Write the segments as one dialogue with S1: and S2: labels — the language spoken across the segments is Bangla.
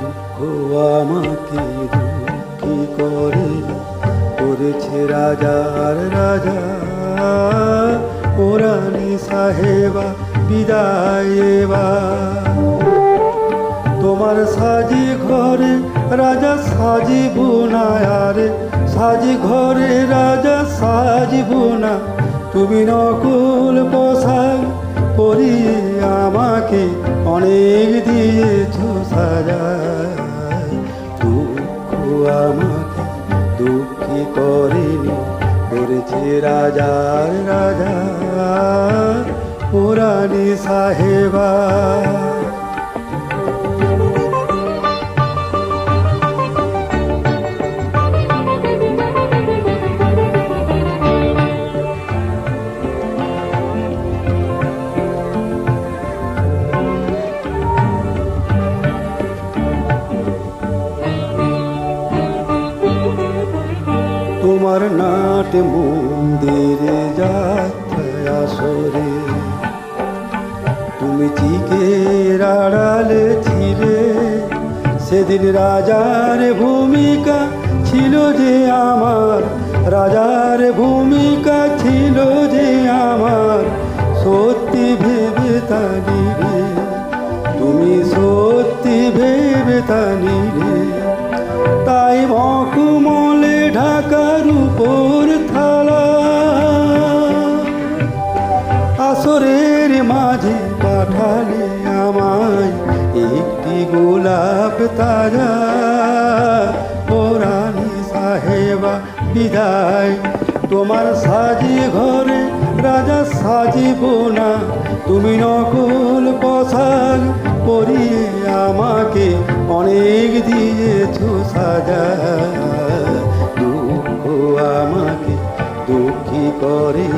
S1: দুঃখ আমাকে দুঃখী করে, করেছে রাজার রাজা। ওরানি সাহেবা বিদায়েবা তোমার সাজি ঘরে, রাজা সাজি বুনায়ারে সাজি ঘরে, রাজা সাজি বুনা। তুমি নকুল পোশাক পরিয়ে অনেক দিয়েছ সাজা দুঃখ আমাকে দুঃখী করেনি করেছে রাজার রাজা পুরানি সাহেবা। তোমার নাট মন্দিরে যাত্রায় আসরে। তুমি চিকের আড়ালে ছিলে, সেদিন রাজার ভূমিকা ছিল যে আমার, রাজার ভূমিকা ছিল যে আমার। সত্যি ভেবে তুমি সত্যি গোলাপ তাজা পুরানি সাহেবা বিদায়। তোমার সাজি ঘরে রাজা সাজিব না, তুমি নকল পোশাক পরিয়ে আমাকে অনেক দিয়েছ সাজা। দুঃখ আমাকে দুঃখী করে,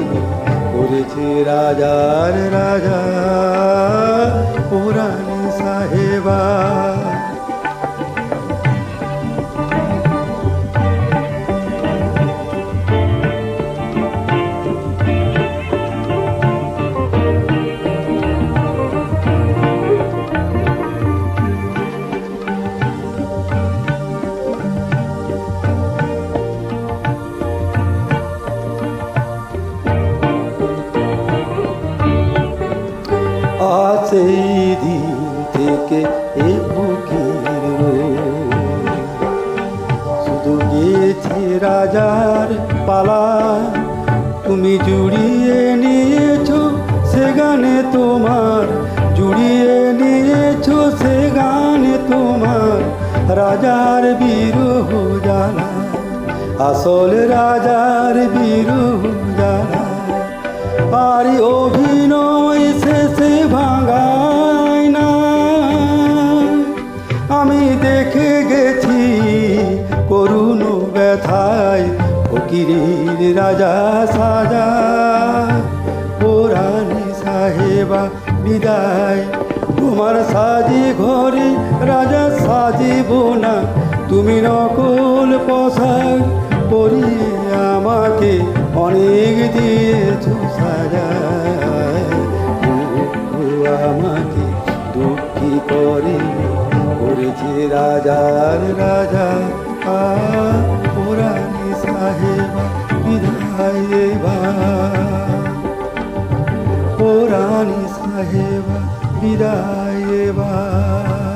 S1: করেছে রাজার রাজা পুরানি সাহেবা আজ রাজার পালা। তুমি জুড়িয়ে নিয়েছো সে গানে তোমার, জুড়িয়ে নিয়েছো সে গানে তোমার। রাজার বিরহ জ্বালা আসল রাজার বিরহ জানা। আর অভিনয় ব্যথায় ফকিরের রাজা সাজা। পুরানি সাহেবা বিদায়। তোমার সাজি ঘরে রাজা সাজিব না। তুমি নকল পোশাক পরিয়ে আমাকে অনেক দিয়েছ সাজা। দুঃখ আমাকে দুঃখী করে করেছে রাজার রাজা। আ পুরানি সাহেবা বিদায় এবার পুরানি সাহেবা বিদায় এবার